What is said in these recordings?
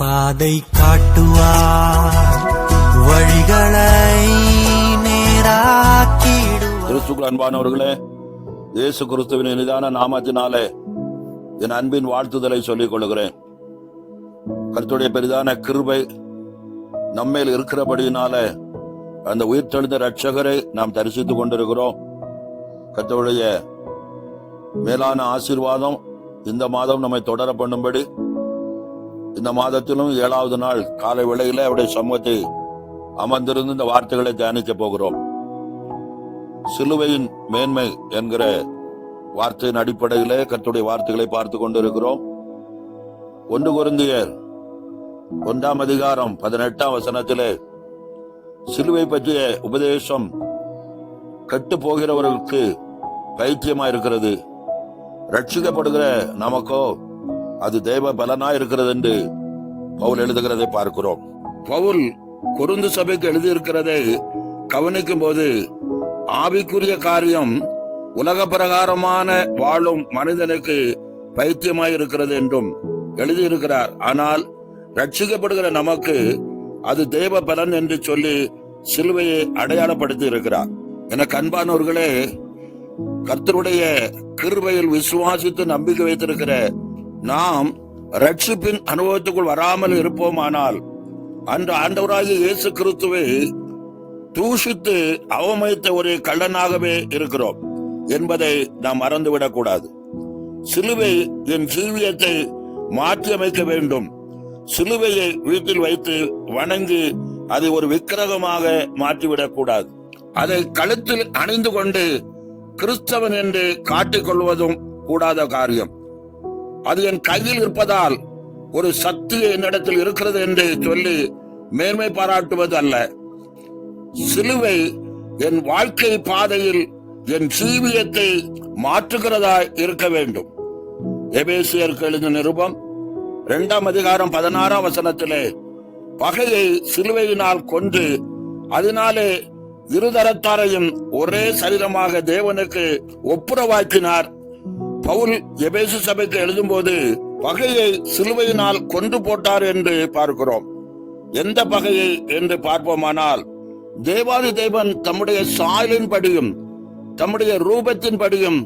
பாதை காட்டுவார் வழிகளை நேராக்கிடுவார். கிறிஸ்துக்குள் அன்பானவர்களே இயேசு கிறிஸ்துவின் இனிதான நாமத்தினாலே என் அன்பின் வாழ்த்துதலை சொல்லிக் கொள்கிறேன். கருத்துடைய பெரிதான கிருபை நம்மேல் இருக்கிறபடியினால அந்த உயிர்த்தெழுந்த ரட்சகரை நாம் தரிசித்துக் கொண்டிருக்கிறோம். கத்தோடைய மேலான ஆசீர்வாதம் இந்த மாதம் நம்மை தொடர பண்ணும்படி இந்த மாதத்திலும் ஏழாவது நாள் காலை வேளையில அவருடைய சமூகத்தை அமர்ந்திருந்து இந்த வார்த்தைகளை தியானிக்க போகிறோம். சிலுவையின் மேன்மை என்கிற வார்த்தையின் அடிப்படையிலே கத்துடைய வார்த்தைகளை பார்த்து கொண்டிருக்கிறோம். ஒன்று குருந்தியர் ஒன்றாம் அதிகாரம் பதினெட்டாம் வசனத்திலே சிலுவை பற்றிய உபதேசம் கெட்டு போகிறவர்களுக்கு பைத்தியமா இருக்கிறது ரட்சிக்கப்படுகிற நமக்கோ அது தேவ பலனா இருக்கிறது என்று பவுல் எழுதுகிறதை பார்க்கிறோம். பவுல் குருந்து சபைக்கு எழுதியிருக்கிறதை கவனிக்கும் போது ஆவிக்குரிய காரியம் உலக பிரகாரமான வாழும் மனிதனுக்கு பைத்தியமாய் இருக்கிறது என்றும் எழுதியிருக்கிறார். ஆனால் ரட்சிக்கப்படுகிற நமக்கு அது தேவ பலன் என்று சொல்லி சிலுவையை அடையாளப்படுத்தி இருக்கிறார் என கண்பானோர்களே கர்த்தருடைய கிருபையில் விசுவாசித்து நம்பிக்கை வைத்திருக்கிற நாம் ரட்சிப்பின் அனுபவத்துக்குள் வராமல் இருப்போமானால் அன்று ஆண்டவராகிய இயேசு கிறிஸ்துவை தூஷித்து அவமதித்த ஒரு கள்ளனாகவே இருக்கிறோம் என்பதை நாம் மறந்துவிடக் கூடாது. சிலுவை என் ஜீவியத்தை மாற்றி அமைக்க வேண்டும். சிலுவையை வீட்டில் வைத்து வணங்கி அதை ஒரு விக்கிரகமாக மாற்றிவிடக் கூடாது. அதை கழுத்தில் அணிந்து கொண்டு கிறிஸ்தவன் என்று காட்டிக் கொள்வதும் கூடாத காரியம். அது என் கையில் இருப்பதால் ஒரு சக்தி என்னிடத்தில் இருக்கிறது என்று சொல்லி மேன்மை பாராட்டுவது அல்ல. சிலுவை என் வாழ்க்கை பாதையில் என் ஜீவியத்தை மாற்றுகிறதா இருக்க வேண்டும். எபேசியருக்கு எழுந்த நிருபம் இரண்டாம் அதிகாரம் பதினாறாம் வசனத்திலே பகையை சிலுவையினால் கொண்டு அதனாலே இருதரத்தாரையும் ஒரே சரீரமாக தேவனுக்கு ஒப்புரவாக்கினார் பவுல் எபேசு சபைக்கு எழுதும்போது பகையை சிலுவையினால் கொண்டு போட்டார் என்று பார்க்கிறோம். எந்த பகையை என்று பார்ப்போமானால் தேவாதி தேவன் தம்முடைய சாயலின் படியும் தம்முடைய ரூபத்தின் படியும்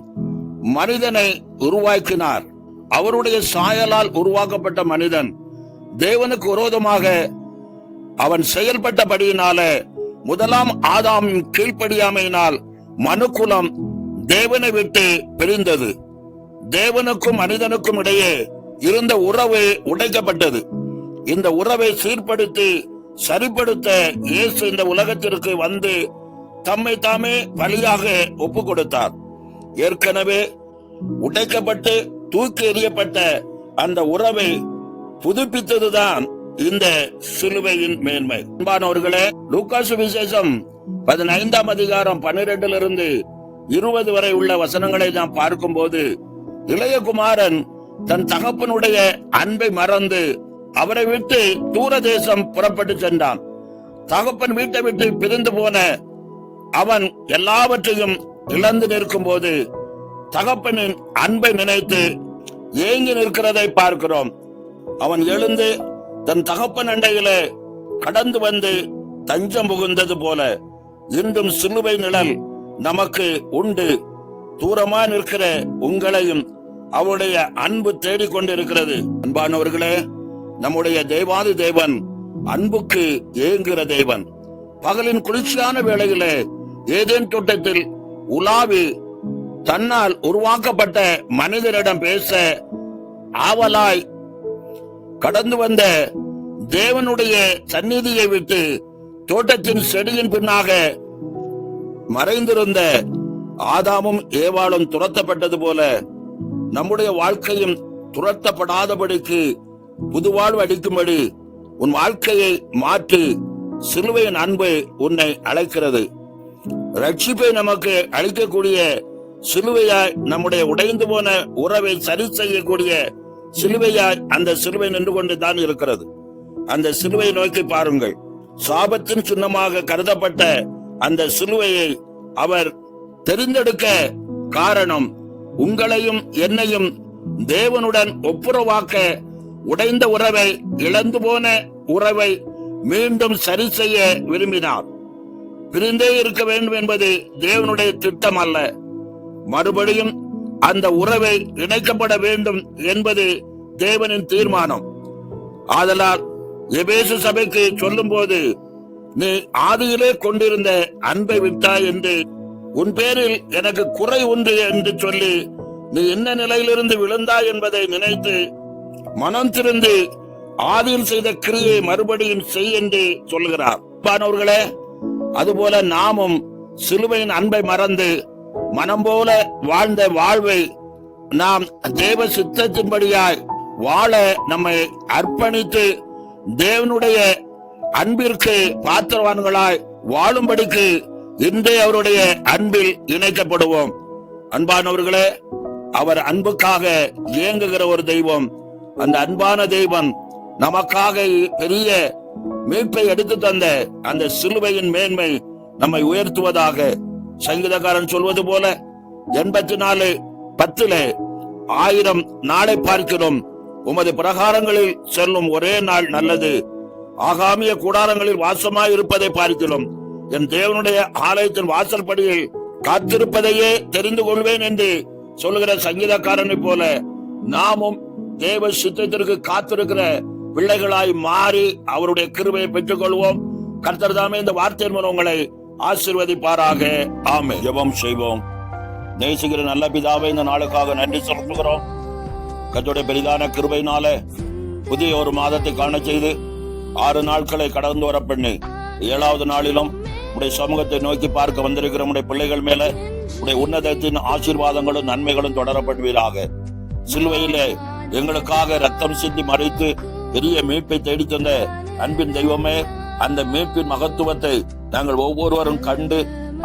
மனிதனை உருவாக்கினார். அவருடைய சாயலால் உருவாக்கப்பட்ட மனிதன் தேவனுக்கு விரோதமாக அவன் செயல்பட்டபடியினால முதலாம் ஆதாமின் கீழ்ப்படியாமையினால் மனுக்குலம் தேவனை விட்டு பிரிந்தது. தேவனுக்கும் மனிதனுக்கும் இடையே இருந்த உறவு உடைக்கப்பட்டது. இந்த உறவை சீர்படுத்தி சரிப்படுத்த இயேசு இந்த உலகத்திற்கு வந்து தம்மை தாமே வழியாக ஒப்பு கொடுத்தார் ஏற்கனவே உடைக்கப்பட்டு தூக்கி எறியப்பட்ட அந்த உறவை புதுப்பித்ததுதான் இந்த சிலுவையின் மேன்மை. அன்பானவர்களே லூக்காசு விசேஷம் பதினைந்தாம் அதிகாரம் பன்னிரெண்டிலிருந்து இருபது வரை உள்ள வசனங்களை நாம் பார்க்கும்போது இளையகுமாரன் தன் தகப்பனுடைய அன்பை மறந்து அவரை விட்டு தூர தேசம் புறப்பட்டு சென்றான். தகப்பன் வீட்டை விட்டு பிரிந்து போன அவன் எல்லாவற்றையும் இழந்து நிற்கும் போது தகப்பனின் அன்பை நினைத்து ஏங்கி நிற்கிறதை பார்க்கிறோம். அவன் எழுந்து தன் தகப்பன் அண்டையில கடந்து வந்து தஞ்சம் புகுந்தது போல இன்றும் சிலுவை நிழல் நமக்கு உண்டு. தூரமா நிற்கிற உங்களையும் அவருடைய அன்பு தேடிக்கொண்டிருக்கிறது. அன்பானவர்களே நம்முடைய தெய்வாதி தேவன் அன்புக்கு ஏங்குகிற தேவன். பகலின் குளிர்ச்சியான வேளையிலே ஏதேன் தோட்டத்தில் உலாவி தன்னால் உருவாக்கப்பட்ட மனிதரிடம் பேச ஆவலாய் கடந்து வந்த தேவனுடைய சந்நிதியை விட்டு தோட்டத்தின் செடியின் பின்னாக மறைந்திருந்த ஆதாமும் ஏவாளும் துரத்தப்பட்டது போல நம்முடைய வாழ்க்கையும் துரத்தப்படாதபடிக்கு புதுவாழ்வு அடிக்கும்படி உன் வாழ்க்கையை மாற்றி சிலுவையின் அன்பு உன்னை அழைக்கிறது. ரட்சிப்பை நமக்கு அளிக்கக்கூடிய சிலுவையாய் நம்முடைய உடைந்து போன உறவை சரி செய்யக்கூடிய சிலுவையாய் அந்த சிலுவை நின்று கொண்டு தான் இருக்கிறது. அந்த சிலுவை நோக்கி பாருங்கள். சாபத்தின் சின்னமாக கருதப்பட்ட அந்த சிலுவையை அவர் தெரிந்தெடுக்க காரணம் உங்களையும் என்னையும் தேவனுடன் ஒப்புரவாக்க உடைந்த உறவை இழந்து போன உறவை மீண்டும் சரி செய்ய விரும்பினார். பிரிந்தே இருக்க வேண்டும் என்பது தேவனுடைய திட்டம் அல்ல. மறுபடியும் அந்த உறவை இணைக்கப்பட வேண்டும் என்பது தேவனின் தீர்மானம். ஆதலால் எபேசு சபைக்கு சொல்லும் போது நீ ஆதியிலே கொண்டிருந்த அன்பை விட்டாய் என்று உன் பேரில் எனக்கு குறை உண்டு என்று சொல்லி நீ என்ன நிலையிலிருந்து விழுந்தாய் என்பதை நினைத்து மனம் திருந்து ஆதியில் செய்த கிரியை மறுபடியும் செய் என்று சொல்லுகிறார் அன்பானவர்களே அதுபோல நாமும் சிலுவையின் அன்பை மறந்து மனம் போல வாழ்ந்த வாழ்வை நாம் தேவ சித்தத்தின்படியாய் வாழ நம்மை அர்ப்பணித்து தேவனுடைய அன்பிற்கு பாத்திரவான்களாய் வாழும்படிக்கு இன்றே அவருடைய அன்பில் இணைக்கப்படுவோம். அன்பானவர்களே அவர் அன்புக்காக இயங்குகிற ஒரு தெய்வம். அந்த அன்பான தெய்வம் நமக்காக பெரிய மீட்பை எடுத்து தந்த அந்த சிலுவையின் மேன்மை நம்மை உயர்த்துவதாக சங்கீதக்காரன் சொல்வது போல எண்பத்தி நாலு பத்துல ஆயிரம் நாளை பார்க்கிறோம். உமது பிரகாரங்களில் செல்லும் ஒரே நாள் நல்லது. ஆகாமிய கூடாரங்களில் வாசமாய் இருப்பதை பார்க்கிறோம். என் தேவனுடைய ஆலயத்தின் வாசல் படியில் காத்திருப்பதையே தெரிந்து கொள்வேன் என்று சொல்லுகிற சங்கீதக்காரனை போல நாமும் தேவ சித்தத்திற்கு காத்திருக்கிற பிள்ளைகளாய் மாறி அவருடைய கிருபையை பெற்றுக் கொள்வோம் கர்த்தர் தாமே இந்த வார்த்தையின் மூலம் உங்களை ஆசீர்வதிப்பாராக. ஆமே ஜபம் செய்வோம். நேசிக்கிற நல்ல பிதாவை இந்த நாளுக்காக நன்றி செலுத்துகிறோம். கத்துடைய பெரிதான கிருபையினால புதிய ஒரு மாதத்தை காண செய்து ஆறு நாட்களை கடந்து வர பண்ணி. ஏழாவது நாளிலும் உடைய சமூகத்தை நோக்கி பார்க்க வந்திருக்கிற உடைய பிள்ளைகள் மேல உடைய உன்னதத்தின் ஆசீர்வாதங்களும் நன்மைகளும் தொடரப்படுவீராக. சிலுவையிலே எங்களுக்காக ரத்தம் சிந்தி மறைத்து பெரிய மீட்பை தேடி தந்த அன்பின் தெய்வமே அந்த மீட்பின் மகத்துவத்தை நாங்கள் ஒவ்வொருவரும் கண்டு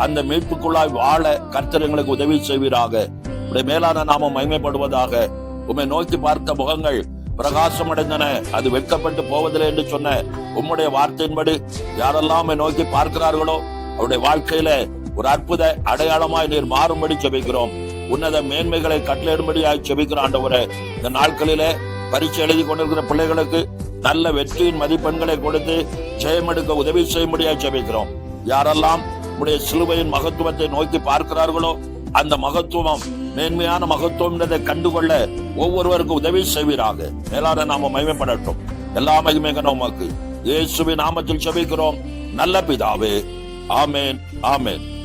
அந்த மீட்புக்குள்ளாய் வாழ கர்த்தர் எங்களுக்கு உதவி செய்வீராக. உடைய மேலான நாமம் மகிமைப்படுவதாக உம்மை நோக்கி பார்த்த முகங்கள் பிரகாசம் அடைந்தன அது வெட்கப்பட்டு போவதில்லை என்று சொன்ன உம்முடைய வார்த்தையின்படி யாரெல்லாம் நோக்கி பார்க்கிறார்களோ அவருடைய வாழ்க்கையில ஒரு அற்புத அடையாளமாய் நீர் மாறும்படி செபிக்கிறோம். உன்னத மேன்மைகளை கட்டளையிடும்படியாய் செபிக்கிற ஆண்டவரே இந்த நாட்களிலே பரீட்சை எழுதி கொண்டிருக்கிற பிள்ளைகளுக்கு நல்ல வெற்றியின் மதிப்பெண்களை கொடுத்து ஜெயமெடுக்க உதவி செய்யும்படியாய் செபிக்கிறோம். யாரெல்லாம் உடைய சிலுவையின் மகத்துவத்தை நோக்கி பார்க்கிறார்களோ அந்த மகத்துவம் மேன்மையான மகத்துவம்ன்றதை கண்டுகொள்ள ஒவ்வொருவருக்கும் உதவி செய்வீராக. மேலான நாம மகிமைப்படட்டும். எல்லா மகிமைங்க நமக்கு இயேசுவின் நாமத்தில் செபிக்கிறோம். நல்ல பிதாவே. ஆமேன் ஆமேன்.